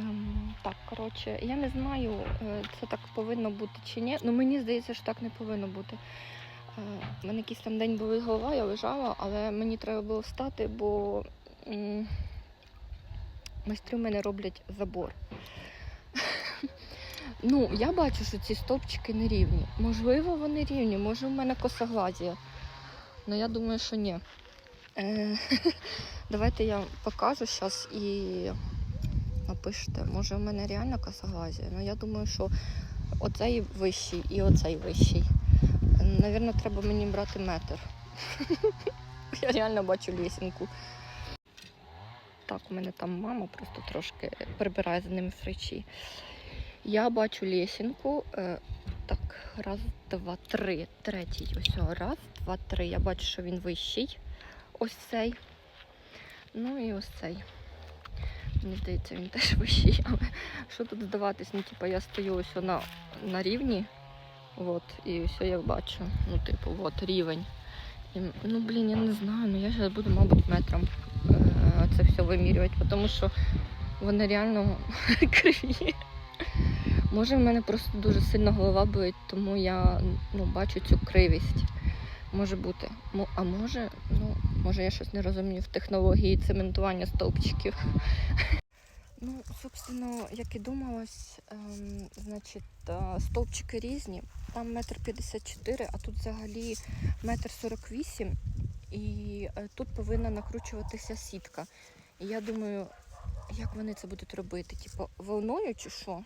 Ем, так, коротше, я не знаю, е, це так повинно бути чи ні. Ну мені здається, що так не повинно бути. Е, У мене якийсь там день болить голова, я лежала, але мені треба було встати, бо майстри в мене роблять забор. Ну, я бачу, що ці стовпчики не рівні. Можливо, вони рівні, може в мене косоглазія. Ну я думаю, що ні. Е, Давайте я покажу зараз і напишете, може в мене реально косоглазія. Ну я думаю, що оцей вищий і оцей вищий. Навірно, треба мені брати метр. Я реально бачу лісінку. Так, у мене там мама просто трошки прибирає за ними речі. Я бачу лісінку. Е, так, раз, два, три. Третій. Ось раз, два, три. Я бачу, що він вищий. Ось цей. Ну і ось цей. Мені здається, він теж вищий. Але що тут здаватись? Ну, типу, я стою ось на, на рівні. От, і все я бачу. Ну, типу, от рівень. І, ну, блін, я не знаю, ну я зараз буду, мабуть, метром е, це все вимірювати, тому що вони реально криві. Може, в мене просто дуже сильно голова болить, тому я ну, бачу цю кривість. Може бути. А може, ну, може я щось не розумію в технології цементування стовпчиків. Ну, собственно, як і думалось, ем, значить, е, стовпчики різні. Там метр п'ятдесят чотири, а тут взагалі метр сорок вісім. І е, тут повинна накручуватися сітка. І я думаю, як вони це будуть робити? Типу, волною чи що?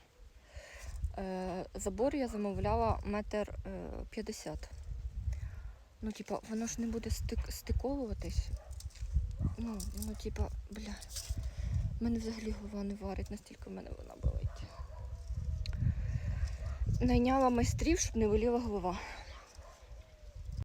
Е, забор я замовляла метр е, п'ятдесят. Ну, типа, воно ж не буде стик, стиковуватись. Ну, ну, типа, бля. У мене взагалі голова не варить, настільки в мене вона болить. Найняла майстрів, щоб не боліла голова.